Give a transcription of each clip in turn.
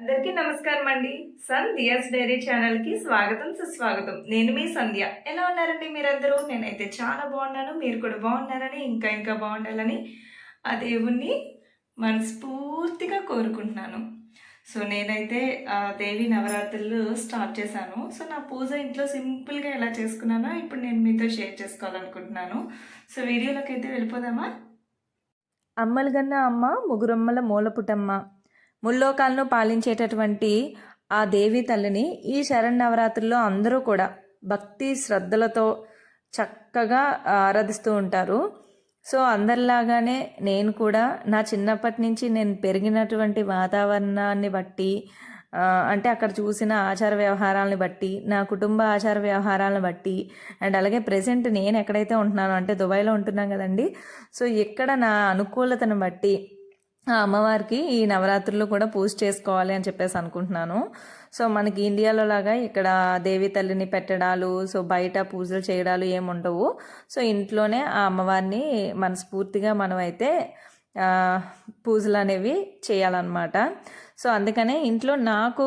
అందరికీ నమస్కారం అండి. సంధ్యాస్ డైరీ ఛానల్కి స్వాగతం సుస్వాగతం. నేను మీ సంధ్య. ఎలా ఉన్నారండి మీరందరూ? నేనైతే చాలా బాగున్నాను. మీరు కూడా బాగున్నారని ఇంకా ఇంకా బాగుండాలని ఆ దేవుణ్ణి మనస్ఫూర్తిగా కోరుకుంటున్నాను. సో నేనైతే ఆ దేవి నవరాత్రులు స్టార్ట్ చేశాను. సో నా పూజ ఇంట్లో సింపుల్గా ఎలా చేసుకున్నానో ఇప్పుడు నేను మీతో షేర్ చేసుకోవాలనుకుంటున్నాను. సో వీడియోలోకి అయితే వెళ్ళిపోదామా? అమ్మలగన్న అమ్మ ముగురమ్మల మూలపుటమ్మ. ముల్లోకాలను పాలించేటటువంటి ఆ దేవి తల్లిని ఈ శరణవరాత్రుల్లో అందరూ కూడా భక్తి శ్రద్ధలతో చక్కగా ఆరాధిస్తూ ఉంటారు. సో అందరిలాగానే నేను కూడా నా చిన్నప్పటి నుంచి నేను పెరిగినటువంటి వాతావరణాన్ని బట్టి అంటే అక్కడ చూసిన ఆచార వ్యవహారాలను బట్టి నా కుటుంబ ఆచార వ్యవహారాలను బట్టి అండ్ అలాగే ప్రెసెంట్ నేను ఎక్కడైతే ఉంటున్నానో అంటే దుబాయ్లో ఉంటున్నాం కదండి. సో ఇక్కడ నా అనుకూలతను బట్టి అమ్మవారికి ఈ నవరాత్రులు కూడా పూజ చేసుకోవాలి అని చెప్పేసి అనుకుంటున్నాను. సో మనకి ఇండియాలో లాగా ఇక్కడ దేవి తల్లిని పెట్టడాలు సో బయట పూజలు చేయడాలు ఏముండవు సో ఇంట్లోనే ఆ అమ్మవారిని మనస్ఫూర్తిగా మనం అయితే పూజలు అనేవి చేయాలన్నమాట. సో అందుకనే ఇంట్లో నాకు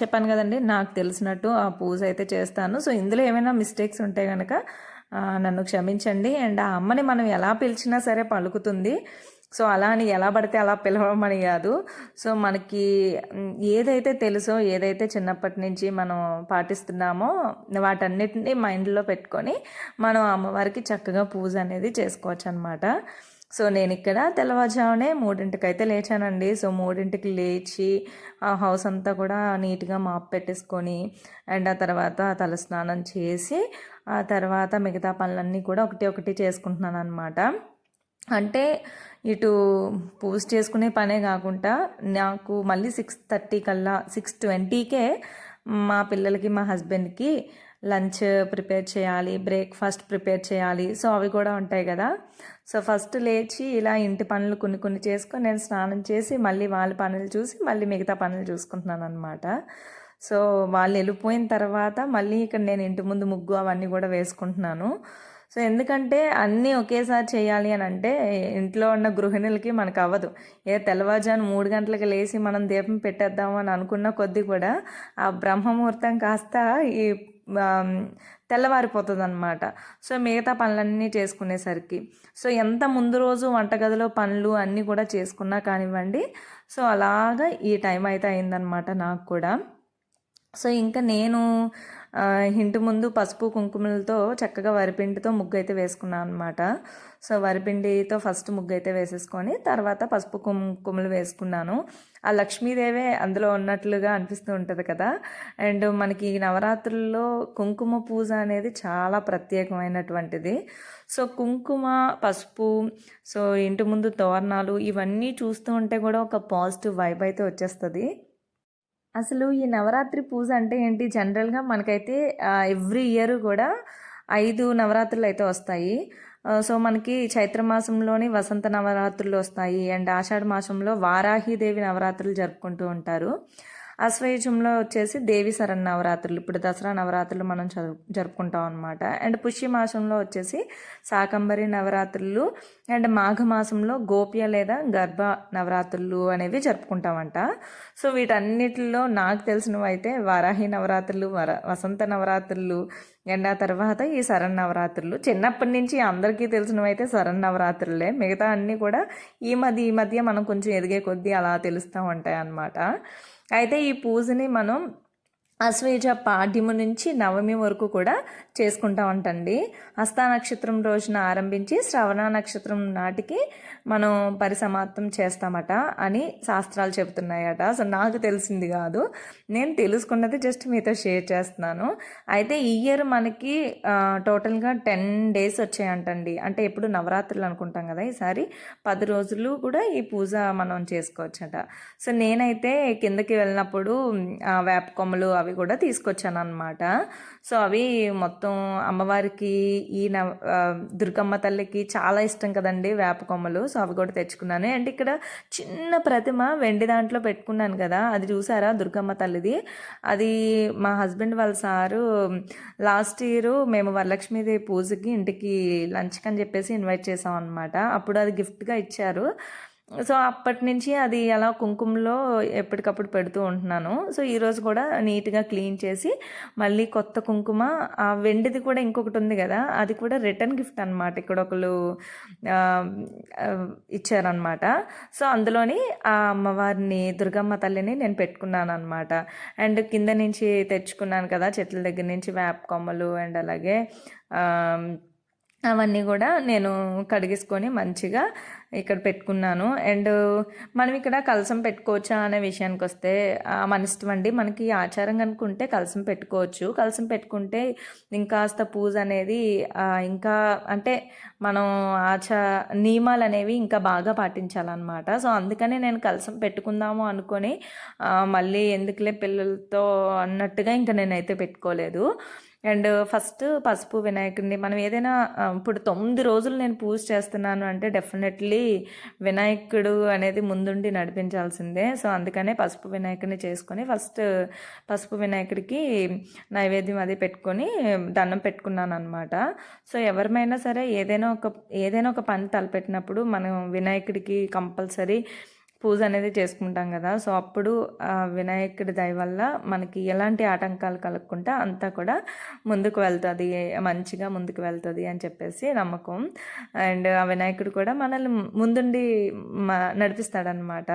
చెప్పాను కదండి నాకు తెలిసినట్టు ఆ పూజ అయితే చేస్తాను. సో ఇందులో ఏమైనా మిస్టేక్స్ ఉంటే కనుక నన్ను క్షమించండి. అండ్ ఆ అమ్మని మనం ఎలా పిలిచినా సరే పలుకుతుంది. సో అలా అని ఎలా పడితే అలా పిలవమని కాదు. సో మనకి ఏదైతే తెలుసో ఏదైతే చిన్నప్పటి నుంచి మనం పాటిస్తున్నామో వాటన్నిటిని మైండ్లో పెట్టుకొని మనం అమ్మవారికి చక్కగా పూజ అనేది చేసుకోవచ్చు అనమాట సో నేను ఇక్కడ తెల్లవారుజామునే మూడింటికి అయితే లేచానండి. సో మూడింటికి లేచి ఆ హౌస్ అంతా కూడా నీట్గా మాప్ పెట్టేసుకొని అండ్ ఆ తర్వాత తలస్నానం చేసి ఆ తర్వాత మిగతా పనులన్నీ కూడా ఒకటి ఒకటి చేసుకుంటున్నాను అనమాట అంటే ఇటు పూజ చేసుకునే పనే కాకుండా నాకు మళ్ళీ సిక్స్ థర్టీ కల్లా సిక్స్ ట్వంటీకే మా పిల్లలకి మా హస్బెండ్కి లంచ్ ప్రిపేర్ చేయాలి బ్రేక్ఫాస్ట్ ప్రిపేర్ చేయాలి. సో అవి కూడా ఉంటాయి కదా. సో ఫస్ట్ లేచి ఇలా ఇంటి పనులు కొన్ని కొన్ని చేసుకొని నేను స్నానం చేసి మళ్ళీ వాళ్ళ పనులు చూసి మళ్ళీ మిగతా పనులు చూసుకుంటున్నాను అనమాట సో వాళ్ళు వెళ్ళిపోయిన తర్వాత మళ్ళీ ఇక్కడ నేను ఇంటి ముందు ముగ్గు అవన్నీ కూడా వేసుకుంటున్నాను. సో ఎందుకంటే అన్నీ ఒకేసారి చేయాలి అని అంటే ఇంట్లో ఉన్న గృహిణులకి మనకు అవ్వదు ఏ తెల్లవారుజాను మూడు గంటలకు లేచి మనం దీపం పెట్టేద్దాం అని అనుకున్న కొద్దీ కూడా ఆ బ్రహ్మముహూర్తం కాస్త ఈ తెల్లవారిపోతుంది అనమాట సో మిగతా పనులన్నీ చేసుకునేసరికి. సో ఎంత ముందు రోజు వంటగదిలో పనులు అన్నీ కూడా చేసుకున్నా కానివ్వండి. సో అలాగా ఈ టైం అయితే అయిందనమాట నాకు కూడా. సో ఇంకా నేను ఇంటి ముందు పసుపు కుంకుమలతో చక్కగా వరిపిండితో ముగ్గు అయితే వేసుకున్నాను అనమాట సో వరిపిండితో ఫస్ట్ ముగ్గు అయితే వేసేసుకొని తర్వాత పసుపు కుంకుమలు వేసుకున్నాను. ఆ లక్ష్మీదేవే అందులో ఉన్నట్లుగా అనిపిస్తూ ఉంటుంది కదా. అండ్ మనకి ఈ నవరాత్రుల్లో కుంకుమ పూజ అనేది చాలా ప్రత్యేకమైనటువంటిది. సో కుంకుమ పసుపు సో ఇంటి ముందు తోరణాలు ఇవన్నీ చూస్తూ ఉంటే కూడా ఒక పాజిటివ్ వైబ్ అయితే వచ్చేస్తుంది. అసలు ఈ నవరాత్రి పూజ అంటే ఏంటి? జనరల్గా మనకైతే ఎవ్రీ ఇయర్ కూడా ఐదు నవరాత్రులు అయితే వస్తాయి. సో మనకి చైత్ర మాసంలోని వసంత నవరాత్రులు వస్తాయి. అండ్ ఆషాఢ మాసంలో వారాహిదేవి నవరాత్రులు జరుపుకుంటూ ఉంటారు. అశ్వయుజంలో వచ్చేసి దేవి శరణ్ నవరాత్రులు. ఇప్పుడు దసరా నవరాత్రులు మనం చదువు జరుపుకుంటాం అనమాట అండ్ పుష్యమాసంలో వచ్చేసి శాకంబరి నవరాత్రులు అండ్ మాఘమాసంలో గోప్య లేదా గర్భ నవరాత్రులు అనేవి జరుపుకుంటామంట. సో వీటన్నిటిలో నాకు తెలిసినవి అయితే వారాహి నవరాత్రులు వర వసంత నవరాత్రులు అండ్ ఆ తర్వాత ఈ శరణ్ నవరాత్రులు. చిన్నప్పటి నుంచి అందరికీ తెలిసినవి అయితే శరణ్ నవరాత్రులే. మిగతా అన్నీ కూడా ఈ మధ్య ఈ మధ్య మనం కొంచెం ఎదిగే కొద్దీ అలా తెలుస్తూ ఉంటాయి అన్నమాట అయితే ఈ పూజని మనం అశ్వేజ పాడ్యము నుంచి నవమి వరకు కూడా చేసుకుంటా ఉంటండి హస్త నక్షత్రం రోజున ఆరంభించి శ్రవణ నక్షత్రం నాటికి మనం పరిసమాప్తం చేస్తామట అని శాస్త్రాలు చెబుతున్నాయట. సో నాకు తెలిసింది కాదు. నేను తెలుసుకున్నది జస్ట్ మీతో షేర్ చేస్తున్నాను. అయితే ఈ ఇయర్ మనకి టోటల్గా టెన్ డేస్ వచ్చాయంటండి. అంటే ఎప్పుడు నవరాత్రులు అనుకుంటాం కదా ఈసారి. పది రోజులు కూడా ఈ పూజ మనం చేసుకోవచ్చట. సో నేనైతే కిందకి వెళ్ళినప్పుడు వేప కొమ్మలు అవి కూడా తీసుకొచ్చాను అనమాట సో అవి మొత్తం అమ్మవారికి ఈ నవ దుర్గమ్మ తల్లికి చాలా ఇష్టం కదండి వేప కొమ్మలు. సో అవి కూడా తెచ్చుకున్నాను. అండ్ ఇక్కడ చిన్న ప్రతిమ వెండి దాంట్లో పెట్టుకున్నాను కదా అది చూసారా దుర్గమ్మ తల్లిది? అది మా హస్బెండ్ వాళ్ళ సారు లాస్ట్ ఇయర్ మేము వరలక్ష్మీదేవి పూజకి ఇంటికి లంచ్కి అని చెప్పేసి ఇన్వైట్ చేసాం అనమాట అప్పుడు అది గిఫ్ట్గా ఇచ్చారు. సో అప్పటి నుంచి అది అలా కుంకుమలో ఎప్పటికప్పుడు పెడుతూ ఉంటున్నాను. సో ఈరోజు కూడా నీట్గా క్లీన్ చేసి మళ్ళీ కొత్త కుంకుమ ఆ వెండిది కూడా ఇంకొకటి ఉంది కదా అది కూడా రిటర్న్ గిఫ్ట్ అనమాట ఇక్కడ ఒకళ్ళు ఇచ్చారనమాట సో అందులోని ఆ అమ్మవారిని దుర్గమ్మ తల్లిని నేను పెట్టుకున్నాను అనమాట అండ్ కింద నుంచి తెచ్చుకున్నాను కదా చెట్ల దగ్గర నుంచి వేప కొమ్మలు అండ్ అలాగే అవన్నీ కూడా నేను కడిగేసుకొని మంచిగా ఇక్కడ పెట్టుకున్నాను. అండ్ uh, మనం ఇక్కడ కలసం పెట్టుకోవచ్చా అనే విషయానికి వస్తే మన ఇష్టం అండి. మనకి ఆచారం కనుకుంటే కలసం పెట్టుకోవచ్చు. కలసం పెట్టుకుంటే ఇంకాస్త పూజ అనేది ఇంకా అంటే మనం ఆచా నియమాలు అనేవి ఇంకా బాగా పాటించాలన్నమాట. సో అందుకనే నేను కలసం పెట్టుకుందాము అనుకొని మళ్ళీ ఎందుకులే పిల్లలతో అన్నట్టుగా ఇంకా నేనైతే పెట్టుకోలేదు. అండ్ ఫస్ట్ uh, పసుపు వినాయకుడిని మనం ఏదైనా ఇప్పుడు తొమ్మిది రోజులు నేను పూజ చేస్తున్నాను అంటే డెఫినెట్లీ వినాయకుడు అనేది ముందుండి నడిపించాల్సిందే. సో అందుకనే పసుపు వినాయకుడిని చేసుకొని ఫస్ట్ పసుపు వినాయకుడికి నైవేద్యం అది పెట్టుకొని దండం పెట్టుకున్నాను అనమాట సో ఎవరిమైనా సరే ఏదైనా ఒక ఏదైనా ఒక పని తలపెట్టినప్పుడు మనం వినాయకుడికి కంపల్సరీ పూజ అనేది చేసుకుంటాం కదా. సో అప్పుడు ఆ వినాయకుడి దయ వల్ల మనకి ఎలాంటి ఆటంకాలు కలగకుండా అంతా కూడా ముందుకు వెళ్తుంది మంచిగా ముందుకు వెళ్తుంది అని చెప్పేసి నమ్మకం. అండ్ ఆ వినాయకుడు కూడా మనల్ని ముందుండి నడిపిస్తాడనమాట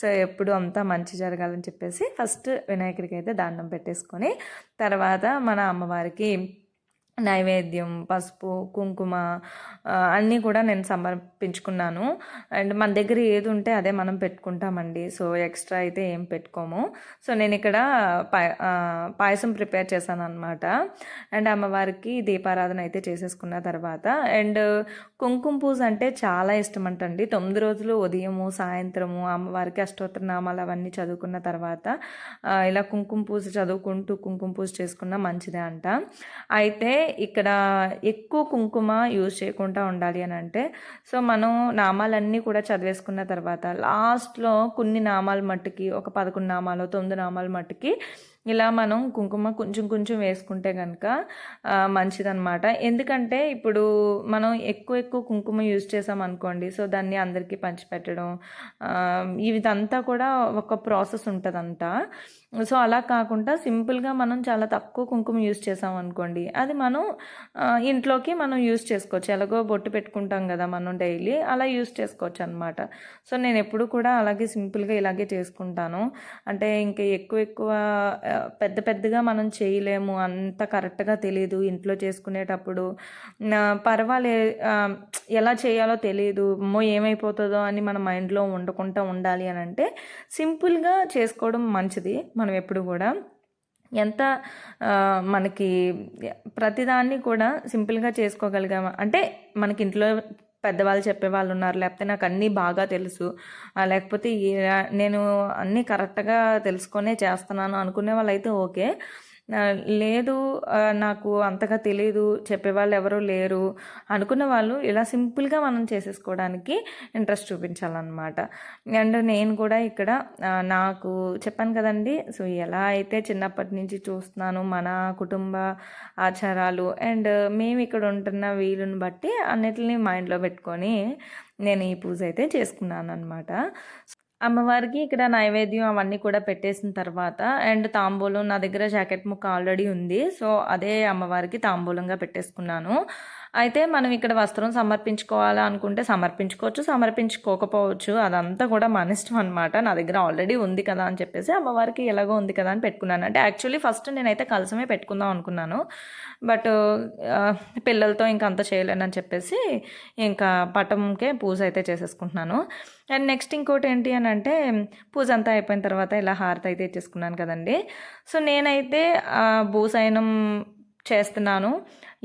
సో ఎప్పుడు అంతా మంచి జరగాలని చెప్పేసి ఫస్ట్ వినాయకుడికి అయితే దండం పెట్టేసుకొని తర్వాత మన అమ్మవారికి నైవేద్యం పసుపు కుంకుమ అన్నీ కూడా నేను సమర్పించుకున్నాను. అండ్ మన దగ్గర ఏది ఉంటే అదే మనం పెట్టుకుంటామండి. సో ఎక్స్ట్రా అయితే ఏం పెట్టుకోము. సో నేను ఇక్కడ పాయ పాయసం ప్రిపేర్ చేశాను అనమాట అండ్ అమ్మవారికి దీపారాధన అయితే చేసేసుకున్న తర్వాత అండ్ కుంకుమ పూజ అంటే చాలా ఇష్టం అంటండి తొమ్మిది రోజులు ఉదయము సాయంత్రము అమ్మవారికి అష్టోత్తర నామాలు అవన్నీ చదువుకున్న తర్వాత ఇలా కుంకుమ పూజ చదువుకుంటూ కుంకుమ పూజ చేసుకున్న మంచిదే అంట. అయితే ఇక్కడ ఎక్కువ కుంకుమ యూజ్ చేయకుండా ఉండాలి అని అంటే సో మనం నామాలన్నీ కూడా చదివేసుకున్న తర్వాత లాస్ట్లో కొన్ని నామాలు మట్టుకి ఒక పదకొండు నామాలు తొమ్మిది నామాలు మట్టుకి ఇలా మనం కుంకుమ కొంచెం కొంచెం వేసుకుంటే కనుక మంచిదన్నమాట. ఎందుకంటే ఇప్పుడు మనం ఎక్కువ ఎక్కువ కుంకుమ యూజ్ చేసాం అనుకోండి సో దాన్ని అందరికీ పంచిపెట్టడం ఇదంతా కూడా ఒక ప్రాసెస్ ఉంటుందంట. సో అలా కాకుండా సింపుల్గా మనం చాలా తక్కువ కుంకుమ యూజ్ చేసాం అనుకోండి అది మనం ఇంట్లోకి మనం యూజ్ చేసుకోవచ్చు. ఎలాగో బొట్టు పెట్టుకుంటాం కదా మనం డైలీ అలా యూజ్ చేసుకోవచ్చు అనమాట సో నేను ఎప్పుడు కూడా అలాగే సింపుల్గా ఇలాగే చేసుకుంటాను. అంటే ఇంకా ఎక్కువ ఎక్కువ పెద్ద పెద్దగా మనం చేయలేము అంత కరెక్ట్గా తెలియదు ఇంట్లో చేసుకునేటప్పుడు. పర్వాలే ఎలా చేయాలో తెలియదు అమ్మో ఏమైపోతుందో అని మన మైండ్లో ఉండకుండా ఉండాలి అని అంటే సింపుల్గా చేసుకోవడం మంచిది మనం ఎప్పుడు కూడా. ఎంత మనకి ప్రతిదాన్ని కూడా సింపుల్గా చేసుకోగలిగాము? అంటే మనకి ఇంట్లో పెద్దవాళ్ళు చెప్పేవాళ్ళు ఉన్నారు లేకపోతే నాకు అన్నీ బాగా తెలుసు. లేకపోతే నేను అన్నీ కరెక్ట్గా తెలుసుకొనే చేస్తున్నాను అనుకునే వాళ్ళు అయితే ఓకే. లేదు నాకు అంతగా తెలియదు చెప్పేవాళ్ళు ఎవరూ లేరు అనుకున్న వాళ్ళు ఇలా సింపుల్గా మనం చేసేసుకోవడానికి ఇంట్రెస్ట్ చూపించాలన్నమాట. అండ్ నేను కూడా ఇక్కడ నాకు చెప్పాను కదండి సో ఎలా అయితే చిన్నప్పటి నుంచి చూస్తున్నాను మన కుటుంబ ఆచారాలు అండ్ మేము ఇక్కడ ఉంటున్న వీలుని బట్టి అన్నిటిని మైండ్లో పెట్టుకొని నేను ఈ పూజ అయితే చేసుకున్నాను అనమాట అమ్మవారికి ఇక్కడ నైవేద్యం అవన్నీ కూడా పెట్టేసిన తర్వాత అండ్ తాంబూలం నా దగ్గర జాకెట్ ముక్క ఆల్రెడీ ఉంది. సో అదే అమ్మవారికి తాంబూలంగా పెట్టేసుకున్నాను. అయితే మనం ఇక్కడ వస్త్రం సమర్పించుకోవాలా అనుకుంటే సమర్పించుకోవచ్చు సమర్పించుకోకపోవచ్చు. అదంతా కూడా మన ఇష్టం అనమాట నా దగ్గర ఆల్రెడీ ఉంది కదా అని చెప్పేసి అమ్మవారికి ఎలాగో ఉంది కదా అని పెట్టుకున్నాను. అంటే యాక్చువల్లీ ఫస్ట్ నేనైతే కలసమే పెట్టుకుందాం అనుకున్నాను. బట్ పిల్లలతో ఇంకా అంత చేయలేనని చెప్పేసి ఇంకా పటంకే పూజ అయితే చేసేసుకుంటున్నాను. అండ్ నెక్స్ట్ ఇంకోటి ఏంటి అని అంటే పూజ అంతా అయిపోయిన తర్వాత ఇలా హారతి అయితే ఇచ్చేసుకున్నాను కదండి. సో నేనైతే భూసైనం భూసయనం చేస్తున్నాను.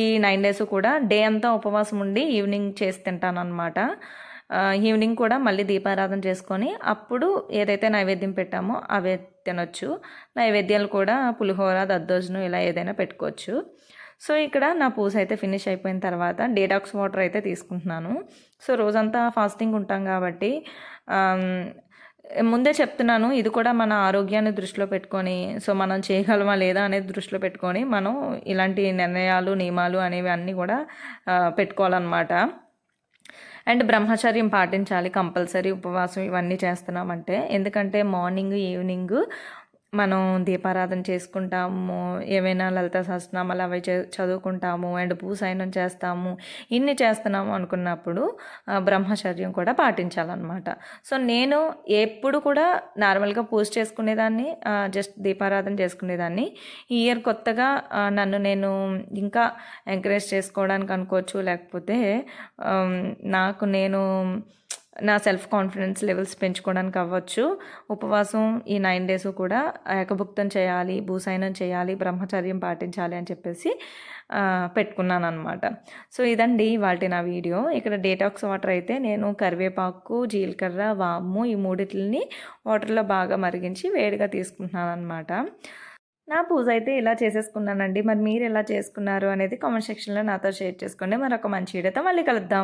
ఈ నైన్ డేస్ కూడా డే అంతా ఉపవాసం ఉండి ఈవినింగ్ చేసి తింటాను అనమాట ఈవినింగ్ కూడా మళ్ళీ దీపారాధన చేసుకొని అప్పుడు ఏదైతే నైవేద్యం పెట్టామో అవే తినొచ్చు. నైవేద్యాలు కూడా పులిహోర దద్దోజనం ఇలా ఏదైనా పెట్టుకోవచ్చు. సో ఇక్కడ నా పూజ అయితే ఫినిష్ అయిపోయిన తర్వాత డేటాక్స్ వాటర్ అయితే తీసుకుంటున్నాను. సో రోజంతా ఫాస్టింగ్ ఉంటాం కాబట్టి ముందే చెప్తున్నాను ఇది కూడా మన ఆరోగ్యాన్ని దృష్టిలో పెట్టుకొని సో మనం చేయగలమా లేదా అనేది దృష్టిలో పెట్టుకొని మనం ఇలాంటి నిర్ణయాలు నియమాలు అనేవి అన్నీ కూడా పెట్టుకోవాలన్నమాట. అండ్ బ్రహ్మచర్యం పాటించాలి కంపల్సరీ ఉపవాసం ఇవన్నీ చేస్తున్నామంటే. ఎందుకంటే మార్నింగ్ ఈవినింగ్ మనం దీపారాధన చేసుకుంటాము ఏవైనా లలిత సహస్రనామాలు అవి చే చదువుకుంటాము అండ్ పూసైనం చేస్తాము ఇన్ని చేస్తున్నాము అనుకున్నప్పుడు బ్రహ్మచర్యం కూడా పాటించాలన్నమాట. సో నేను ఎప్పుడు కూడా నార్మల్గా పూజ చేసుకునేదాన్ని జస్ట్ దీపారాధన చేసుకునేదాన్ని. ఈ ఇయర్ కొత్తగా నన్ను నేను ఇంకా ఎంకరేజ్ చేసుకోవడానికి అనుకోవచ్చు లేకపోతే నాకు నేను నా సెల్ఫ్ కాన్ఫిడెన్స్ లెవెల్స్ పెంచుకోవడానికి అవ్వచ్చు. ఉపవాసం ఈ నైన్ డేస్ కూడా ఏకభుక్తం చేయాలి భూసైనం చేయాలి బ్రహ్మచర్యం పాటించాలి అని చెప్పేసి పెట్టుకున్నాను అనమాట సో ఇదండి వాటి నా వీడియో. ఇక్కడ డేటాక్స్ వాటర్ అయితే నేను కరివేపాకు జీలకర్ర వాము ఈ మూడిటిని వాటర్లో బాగా మరిగించి వేడిగా తీసుకుంటున్నాను అనమాట నా పూజ అయితే ఇలా చేసేసుకున్నానండి. మరి మీరు ఎలా చేసుకున్నారు అనేది కామెంట్ సెక్షన్లో నాతో షేర్ చేసుకోండి. మరొక మంచి వీడియోతో మళ్ళీ కలుద్దాం.